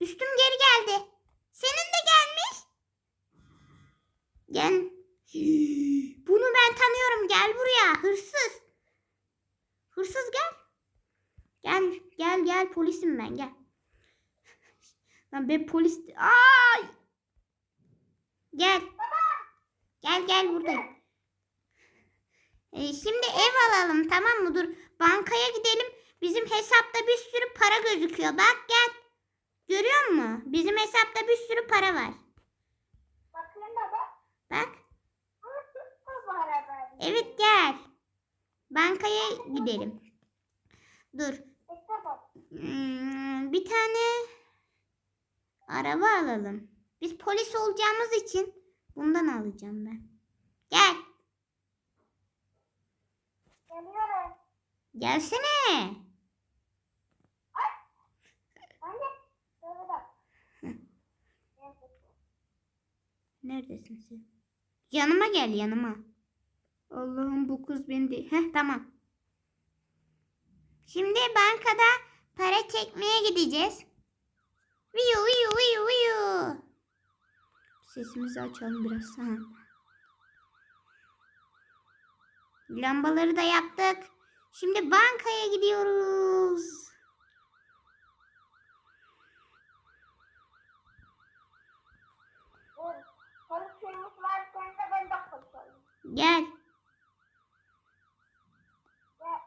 Üstüm geri geldi. Senin de gelmiş. Gel. Bunu ben tanıyorum. Gel buraya. Hırsız. Hırsız gel. Gel gel gel polisim ben gel. Lan ben polis... Ay! Gel. Gel gel buradayım. Ee, şimdi ev alalım tamam mı? Dur bankaya gidelim. Bizim hesapta bir sürü para gözüküyor. Bak gel. Görüyor musun? Bizim hesapta bir sürü para var. Bakayım baba. Bak. Evet gel. Bankaya gidelim. Dur. Hmm, bir tane araba alalım. Biz polis olacağımız için bundan alacağım ben. Gel. Geliyorum. Gelsene. Anne. Şöyle bak. Neredesin sen? Yanıma gel yanıma. Allah'ım bu kız beni de... Heh tamam. Şimdi bankada para çekmeye gideceğiz. Viyu viyu viyu viyu. Sesimizi açalım biraz. Ha. Lambaları da yaptık. Şimdi bankaya gidiyoruz. Dur. Polis şeyimiz varken de ben de polis olayım. Gel. Gel.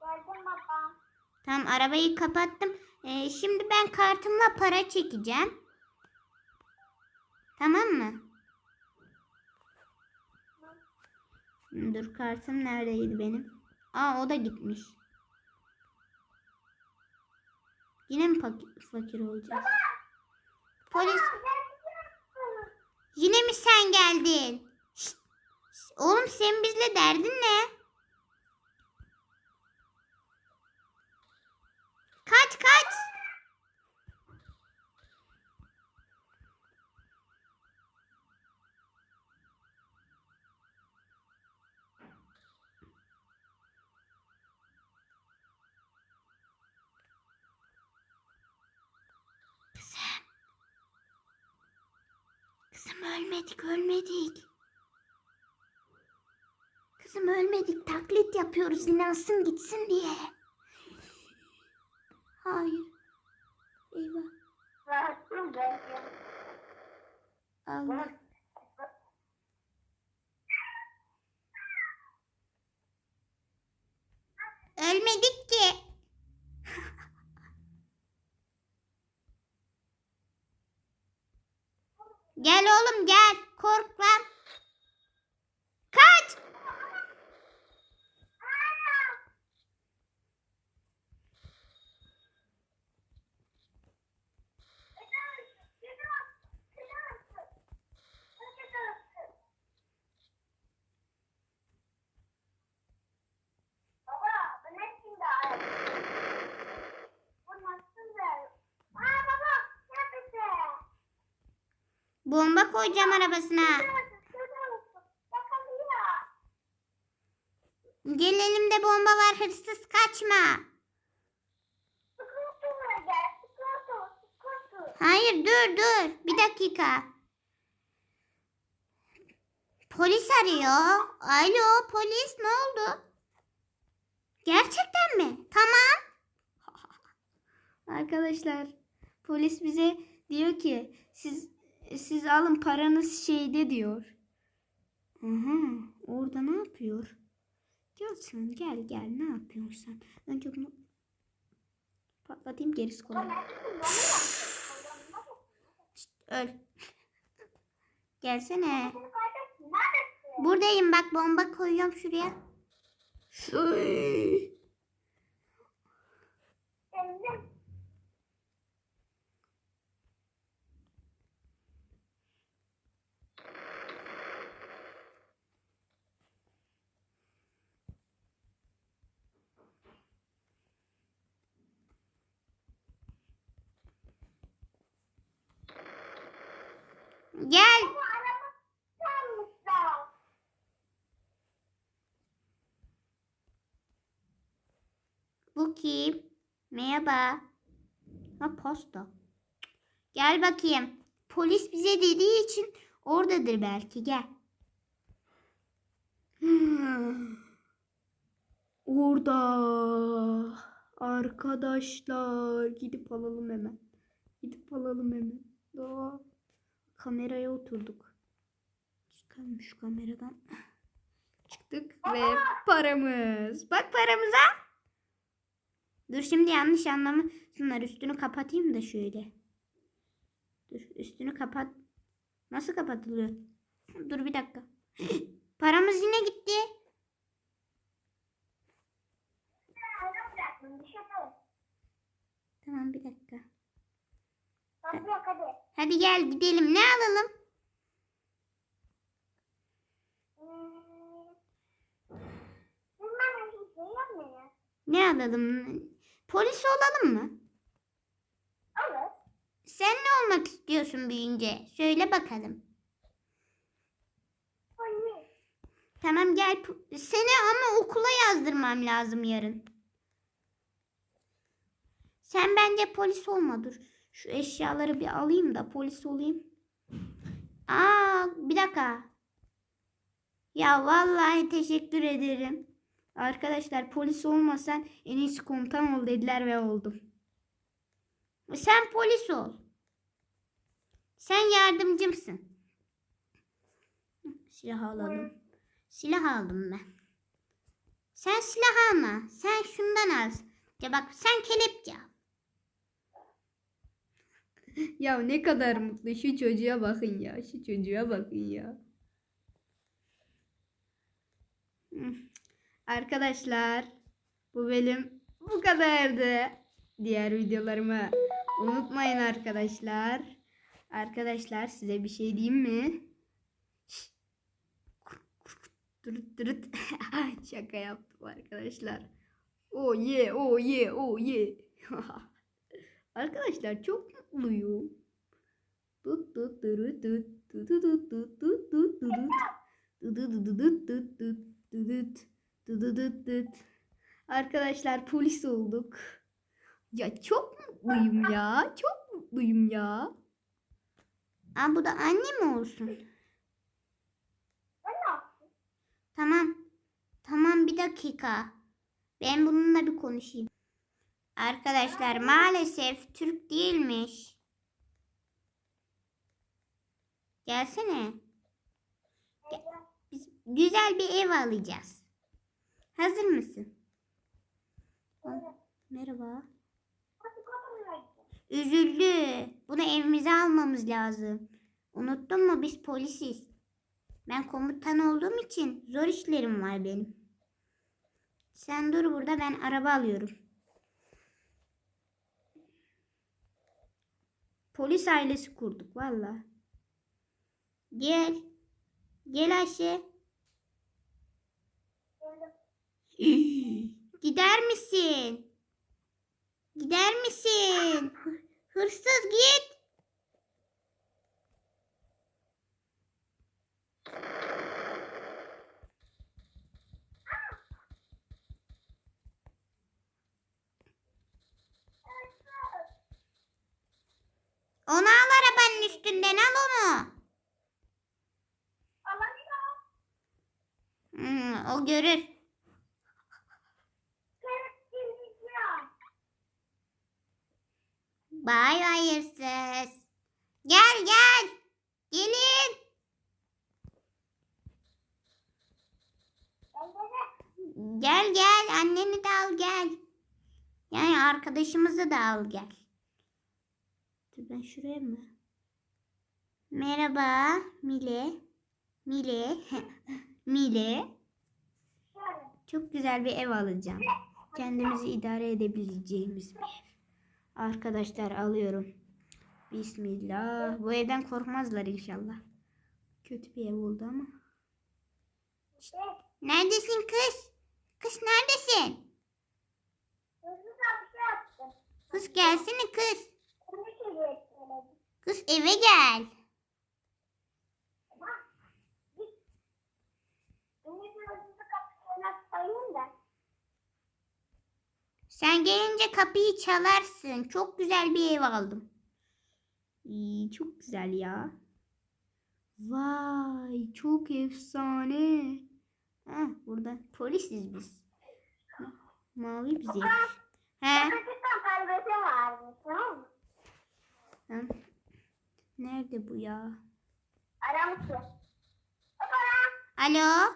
Geldim baba. Tamam arabayı kapattım. Ee, şimdi ben kartımla para çekeceğim. Tamam mı? Dur kartım neredeydi benim? Aa o da gitmiş. Yine mi fakir, fakir olacağız? Polis yine mi sen geldin? Şşt, şşt, Oğlum senin bizle derdin ne? Kızım ölmedik ölmedik. Kızım ölmedik taklit yapıyoruz inansın gitsin diye. Hayır. Eyvah. Allah. Ölmedik ki. Gel oğlum gel. Kork lan. Kaç. Baba, bu ne şimdi ay? Bu nasıl ver? Aa baba, neredesin? Bomba koyacağım arabasına. Gel elimde bomba var hırsız kaçma. Hayır dur dur. Bir dakika. Polis arıyor. Alo polis ne oldu? Gerçekten mi? Tamam. Arkadaşlar polis bize diyor ki siz siz alın paranız şeyde diyor. Aha, orada ne yapıyor? Gel sen gel gel ne yapıyorsun sen? Önce bunu patlatayım gerisi kolay. Şşt, öl. Gelsene. Buradayım bak bomba koyuyorum şuraya. Üy. Gel. Bu kim? Merhaba. Ha pasta. Gel bakayım. Polis bize dediği için oradadır belki. Gel. Orada. Arkadaşlar gidip alalım hemen. Gidip alalım hemen. Daha kameraya oturduk. Çıkalım şu kameradan. Çıktık ve paramız. Bak paramıza. Dur şimdi yanlış anlamasınlar. Üstünü kapatayım da şöyle. Dur üstünü kapat. Nasıl kapatılıyor? Dur bir dakika. Paramız yine gitti. Tamam bir dakika. Hadi hadi. Hadi gel gidelim. Ne alalım? Hmm. Şey. Ne alalım? Polis olalım mı? Olur. Sen ne olmak istiyorsun büyüyünce? Söyle bakalım. Polis. Tamam gel. Seni ama okula yazdırmam lazım yarın. Sen bence polis olma dur. Şu eşyaları bir alayım da polis olayım. Aa bir dakika. Ya vallahi teşekkür ederim. Arkadaşlar polis olmasan en iyisi komutan ol dediler ve oldum. Sen polis ol. Sen yardımcımsın. Silah alalım. Silah aldım ben. Sen silah alma. Sen şundan al. Ya bak sen kelepçe al. ya ne kadar mutlu. Şu çocuğa bakın ya. Şu çocuğa bakın ya. Arkadaşlar bu bölüm bu kadardı. Diğer videolarımı unutmayın arkadaşlar. Arkadaşlar size bir şey diyeyim mi? Durut durut. Şaka yaptım arkadaşlar. Oh yeah, oh yeah, oh yeah. arkadaşlar çok mutluyum. Tut tut durut tut tut tut tut tut tut tut tut. Dıdıdıdıdıt dıt dıt dıdıt dıdıdıt dıt. Arkadaşlar polis olduk. Ya çok mutluyum ya. Çok mutluyum ya. Aa bu da anne mi olsun? Ben ne yaptım? Tamam. Tamam bir dakika. Ben bununla bir konuşayım. Arkadaşlar maalesef Türk değilmiş. Gelsene. Biz güzel bir ev alacağız. Hazır mısın? Merhaba. Kapımla gidin. Üzüldü. Bunu evimize almamız lazım. Unuttun mu biz polisiz. Ben komutan olduğum için zor işlerim var benim. Sen dur burada ben araba alıyorum. Polis ailesi kurduk valla. Gel. Gel Ayşe. Geldim. Gider misin? Gider misin? Hırsız git. Onu al arabanın üstünden al onu. Alamıyor. Hmm, o görür. Bay hayırsız. Gel gel. Gelin. Gel gel. Anneni de al gel. Yani arkadaşımızı da al gel. Dur ben şuraya mı? Merhaba Mile. Mile. Mile. Çok güzel bir ev alacağım. Kendimizi idare edebileceğimiz bir ev. Arkadaşlar alıyorum. Bismillah. Bu evden korkmazlar inşallah. Kötü bir ev oldu ama. Neredesin kız? Kız neredesin? şey. Kız gelsene kız. Kız eve gel. Ama git. Beni bir hızlı kapısına koyun da. Sen gelince kapıyı çalarsın. Çok güzel bir ev aldım. İyi, çok güzel ya. Vay çok efsane. Heh, burada polisiz biz. Mavi bize. He? Nerede bu ya? Baba Alo?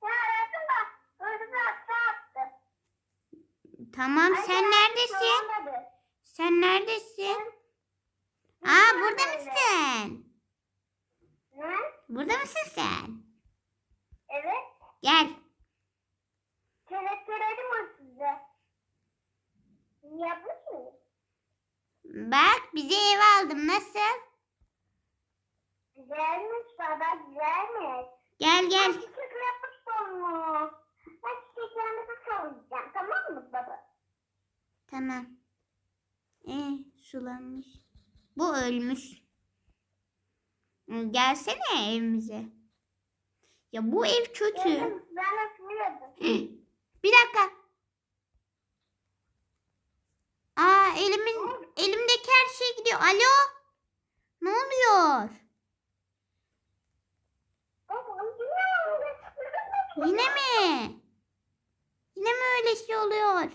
sen aradın da hırsız aşağı attı. Tamam Ay, sen ben neredesin? soramadı. Sen neredesin? Ben- Aa Ben burada mısın? Ne? Burada mısın sen? Evet. Gel. Kelepçeledim hırsızı. Yapmış mıyım? Bak bize ev aldım. Nasıl? Güzelmiş baba güzelmiş. Gel gel. Çiçek yapmış olmuş. Ben çiçeklerimizi savunacağım tamam mı baba? Tamam. Ee, sulanmış. Bu ölmüş. Gelsene evimize. Ya bu ev kötü. Geldim ben ısmıyordum. Bir dakika. Aa elimin elimdeki her şey gidiyor. Alo? Ne oluyor? Yine mi? Yine mi öyle şey oluyor?